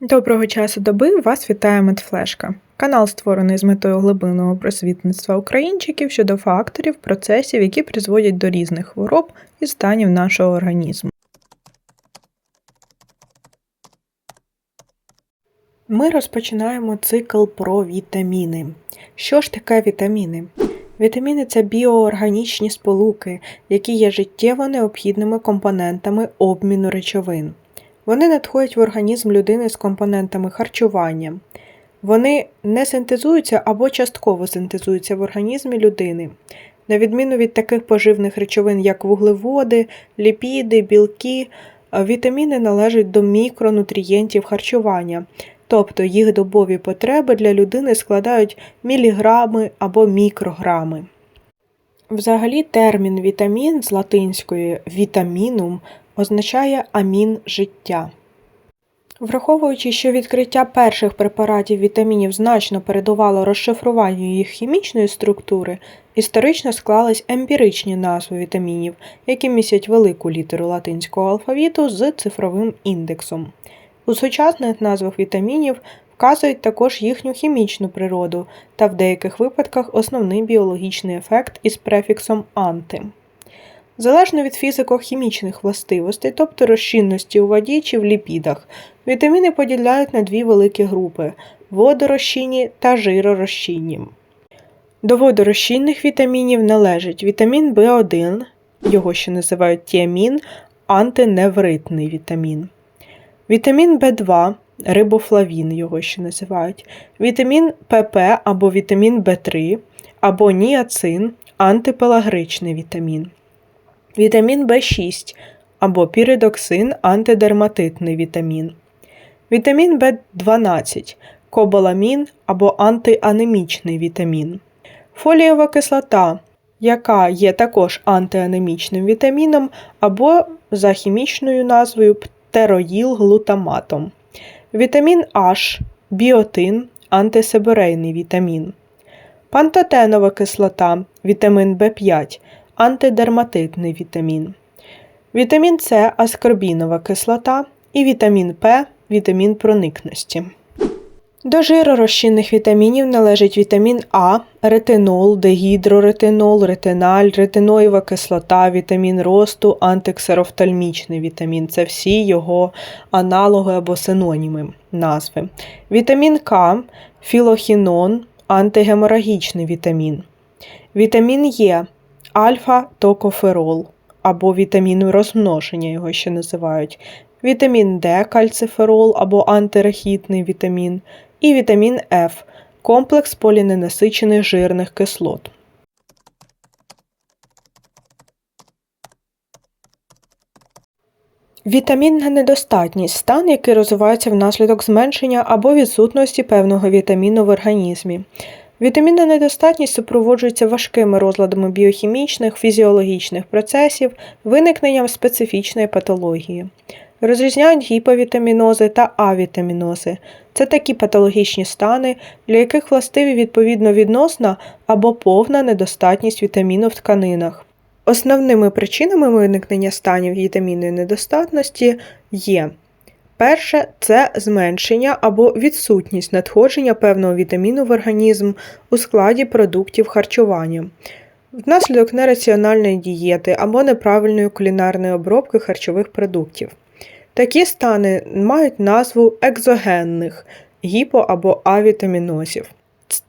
Доброго часу доби вас вітає Медфлешка. Канал створений з метою глибинного просвітництва українчиків щодо факторів, процесів, які призводять до різних хвороб і станів нашого організму. Ми розпочинаємо цикл про вітаміни. Що ж таке вітаміни? Вітаміни це біоорганічні сполуки, які є життєво необхідними компонентами обміну речовин. Вони надходять в організм людини з компонентами харчування. Вони не синтезуються або частково синтезуються в організмі людини. На відміну від таких поживних речовин, як вуглеводи, ліпіди, білки, вітаміни належать до мікронутрієнтів харчування, тобто їх добові потреби для людини складають міліграми або мікрограми. Взагалі термін вітамін з латинської вітамінум означає амін життя. Враховуючи, що відкриття перших препаратів вітамінів значно передувало розшифруванню їх хімічної структури, історично склались емпіричні назви вітамінів, які містять велику літеру латинського алфавіту з цифровим індексом. У сучасних назвах вітамінів вказують також їхню хімічну природу та в деяких випадках основний біологічний ефект із префіксом анти. Залежно від фізико-хімічних властивостей, тобто розчинності у воді чи в ліпідах, вітаміни поділяють на дві великі групи водорозчинні та жиророзчинні. До водорозчинних вітамінів належить вітамін В1, його ще називають тіамін, антиневритний вітамін, вітамін В2, рибофлавін його ще називають, вітамін ПП або вітамін В3, або ніацин, антипелагричний вітамін. Вітамін В6 або піридоксин антидерматитний вітамін. Вітамін В12 кобаламін або антианемічний вітамін. Фолієва кислота, яка є також антианемічним вітаміном або за хімічною назвою птероїл-глутаматом. Вітамін H, біотин, антисеборейний вітамін. Пантотенова кислота, вітамін В5 антидерматитний вітамін, вітамін С аскорбінова кислота і вітамін П вітамін проникності. До жиророзчинних вітамінів належить вітамін А, ретинол, дегідроретинол, ретиналь, ретиноєва кислота, вітамін росту, антиксерофтальмічний вітамін це всі його аналоги або синоніми назви. Вітамін К, філохінон, антигеморагічний вітамін. Вітамін Е альфа-токоферол або вітамін розмноження, його ще називають, вітамін Д, кальциферол або антирахітний вітамін, і вітамін Ф комплекс поліненасичених жирних кислот. Вітамінна недостатність стан, який розвивається внаслідок зменшення або відсутності певного вітаміну в організмі. Вітамінна недостатність супроводжується важкими розладами біохімічних, фізіологічних процесів, виникненням специфічної патології. Розрізняють гіповітамінози та авітамінози. Це такі патологічні стани, для яких властиві відповідно відносна або повна недостатність вітаміну в тканинах. Основними причинами виникнення станів вітамінної недостатності є Перше це зменшення або відсутність надходження певного вітаміну в організм у складі продуктів харчування, внаслідок нераціональної дієти або неправильної кулінарної обробки харчових продуктів. Такі стани мають назву екзогенних гіпо або авітамінозів.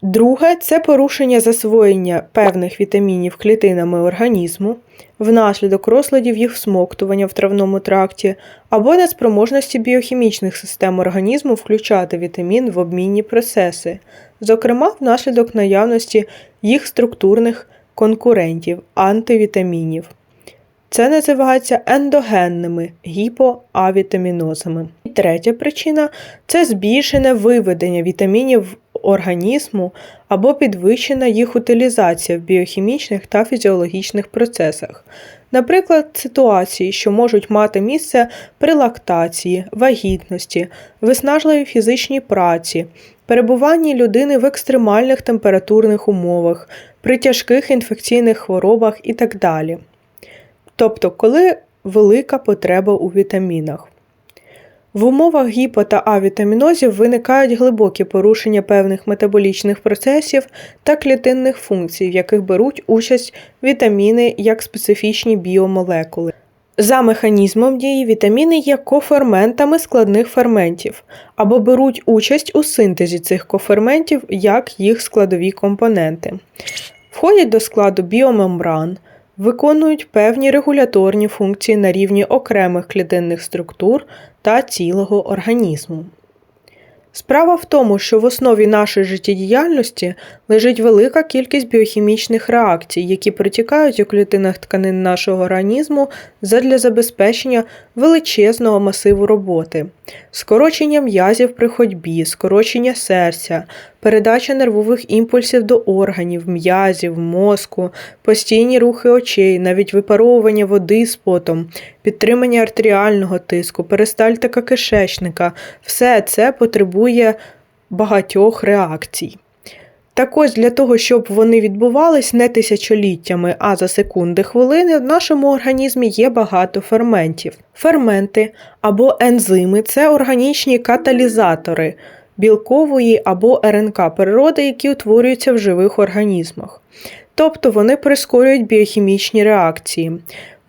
Друге це порушення засвоєння певних вітамінів клітинами організму, внаслідок розладів їх всмоктування в травному тракті або неспроможності біохімічних систем організму включати вітамін в обмінні процеси, зокрема внаслідок наявності їх структурних конкурентів антивітамінів. Це називається ендогенними гіпоавітамінозами. І третя причина це збільшене виведення вітамінів організму або підвищена їх утилізація в біохімічних та фізіологічних процесах. Наприклад, ситуації, що можуть мати місце при лактації, вагітності, виснажливій фізичній праці, перебуванні людини в екстремальних температурних умовах, при тяжких інфекційних хворобах і так далі. Тобто, коли велика потреба у вітамінах. В умовах гіпо та авітамінозів виникають глибокі порушення певних метаболічних процесів та клітинних функцій, в яких беруть участь вітаміни як специфічні біомолекули. За механізмом дії вітаміни є коферментами складних ферментів або беруть участь у синтезі цих коферментів як їх складові компоненти. Входять до складу біомембран, виконують певні регуляторні функції на рівні окремих клітинних структур та цілого організму. Справа в тому, що в основі нашої життєдіяльності лежить велика кількість біохімічних реакцій, які протікають у клітинах тканин нашого організму задля забезпечення величезного масиву роботи, скорочення м'язів при ходьбі, скорочення серця, передача нервових імпульсів до органів, м'язів, мозку, постійні рухи очей, навіть випаровування води з потом, підтримання артеріального тиску, перистальтика кишечника все це потребує багатьох реакцій. Так ось для того, щоб вони відбувались не тисячоліттями, а за секунди хвилини, в нашому організмі є багато ферментів. Ферменти або ензими це органічні каталізатори білкової або РНК природи, які утворюються в живих організмах. Тобто вони прискорюють біохімічні реакції.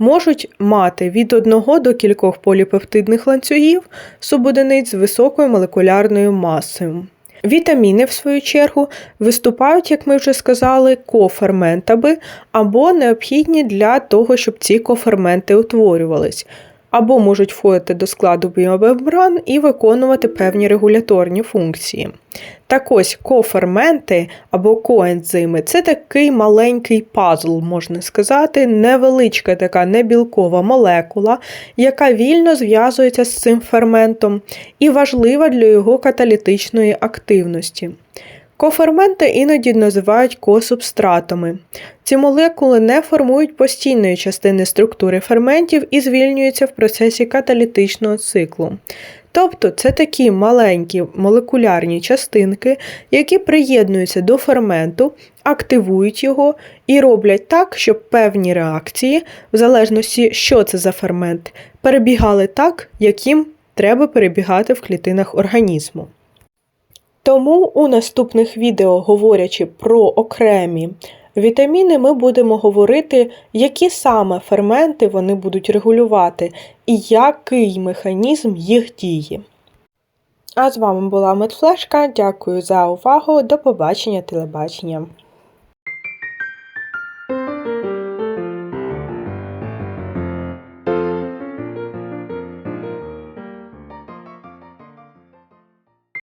Можуть мати від одного до кількох поліпептидних ланцюгів субодиниць з високою молекулярною масою. Вітаміни, в свою чергу, виступають, як ми вже сказали, коферментами або необхідні для того, щоб ці коферменти утворювались, або можуть входити до складу біомембран і виконувати певні регуляторні функції. Так ось коферменти або коензими це такий маленький пазл, можна сказати, невеличка така небілкова молекула, яка вільно зв'язується з цим ферментом і важлива для його каталітичної активності. Коферменти іноді називають косубстратами. Ці молекули не формують постійної частини структури ферментів і звільнюються в процесі каталітичного циклу. Тобто це такі маленькі молекулярні частинки, які приєднуються до ферменту, активують його і роблять так, щоб певні реакції, в залежності, що це за фермент, перебігали так, як їм треба перебігати в клітинах організму. Тому у наступних відео, говорячи про окремі вітаміни, ми будемо говорити, які саме ферменти вони будуть регулювати і який механізм їх дії. А з вами була Медфлешка. Дякую за увагу. До побачення телебачення.